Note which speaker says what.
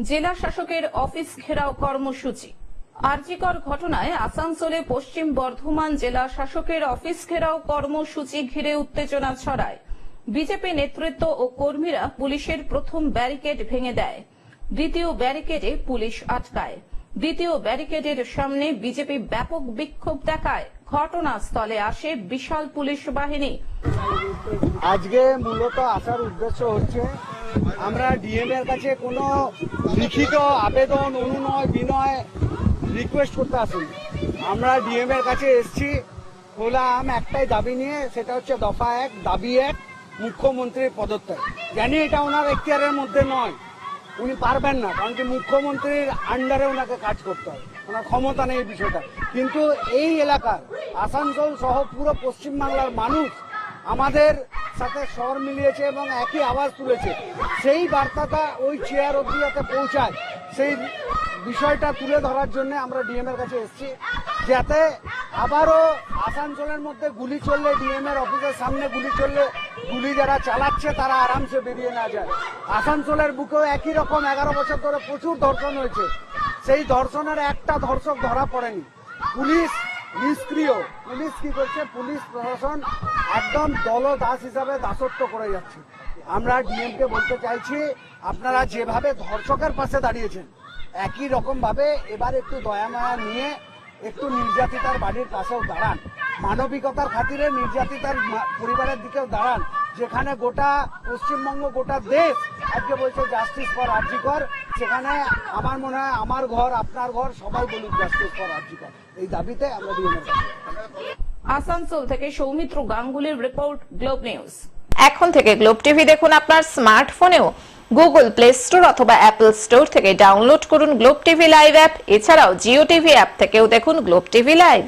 Speaker 1: জেলা শাসকের অফিস ঘেরাও কর্মসূচি। আরজিকর ঘটনায় আসানসোলে পশ্চিম বর্ধমান জেলা শাসকের অফিস ঘেরাও কর্মসূচি ঘিরে উত্তেজনা ছড়ায়। বিজেপি নেতৃত্ব ও কর্মীরা পুলিশের প্রথম ব্যারিকেড ভেঙে দেয়। দ্বিতীয় ব্যারিকেডে পুলিশ আটকায়। দ্বিতীয় ব্যারিকেডের সামনে বিজেপি ব্যাপক বিক্ষোভ দেখায়। ঘটনাস্থলে আসে বিশাল পুলিশ বাহিনী।
Speaker 2: আজকে মূলত আসার উদ্দেশ্য হচ্ছে আমরা ডিএম এর কাছে কোনো লিখিত আবেদন, অনুনয়, বিনয় রিকোয়েস্ট করতে আসিনি। আমরা ডিএম এর কাছে এসেছি খোলা আম একটাই দাবি নিয়ে, সেটা হচ্ছে দফা এক, দাবি এক, মুখ্যমন্ত্রীর পদত্যাগ। জানি এটা ওনার এখতিয়ারের মধ্যে নয়, উনি পারবেন না, কারণ কি মুখ্যমন্ত্রীর আন্ডারে ওনাকে কাজ করতে হয় ওনার ক্ষমতা নেই এই বিষয়টা। কিন্তু এই এলাকার, আসানসোল সহ পুরো পশ্চিমবাংলার মানুষ আমাদের সাথে স্বর মিলিয়েছে এবং একই আওয়াজ তুলেছে। সেই বার্তাটা ওই চেয়ার অব্দি যাতে পৌঁছায়, সেই বিষয়টা তুলে ধরার জন্য আমরা ডিএম এর কাছে এসেছি। যাতে আবারও আসানসোলের মধ্যে গুলি চললে ডিএম এর অফিসের সামনে গুলি চললে, গুলি যারা চালাচ্ছে তারা আরামসে বেরিয়ে না যায়। আসানসোলের বুকেও একই রকম এগারো বছর ধরে প্রচুর ধর্ষণ হয়েছে। সেই ধর্ষণের একটা ধর্ষক ধরা পড়েনি। পুলিশ নিষ্ক্রিয়। পুলিশ কি করছে? পুলিশ প্রশাসন একদম দল দাস হিসাবে দাসত্ব করে যাচ্ছে। আমরা ডিএমকে বলতে চাইছি, আপনারা যেভাবে ধর্ষকের পাশে দাঁড়িয়েছেন, একই রকম ভাবে এবার একটু দয়া মায়া নিয়ে একটু নির্যাতিতার বাড়ির পাশেও দাঁড়ান। মানবিকতার খাতিরে নির্যাতিতার পরিবারের দিকেও দাঁড়ান। যেখানে গোটা পশ্চিমবঙ্গ, গোটা দেশ আজকে বলছে জাস্টিস ফর আর্জিকর সেখানে আমার মনে হয় আমার ঘর আপনার ঘর সবাই বলুক জাস্টিস ফর আর্জিকর এই দাবিতে আমরা কাছে
Speaker 1: আসানসোল থেকে সৌমিত্র গাঙ্গুলির রিপোর্ট গ্লোব নিউজ।
Speaker 3: এখন থেকে গ্লোব টিভি দেখুন আপনার স্মার্টফোনেও। গুগল প্লে স্টোর অথবা অ্যাপল স্টোর থেকে ডাউনলোড করুন গ্লোব টিভি লাইভ অ্যাপ। এছাড়াও জিও টিভি অ্যাপ থেকেও দেখুন গ্লোব টিভি লাইভ।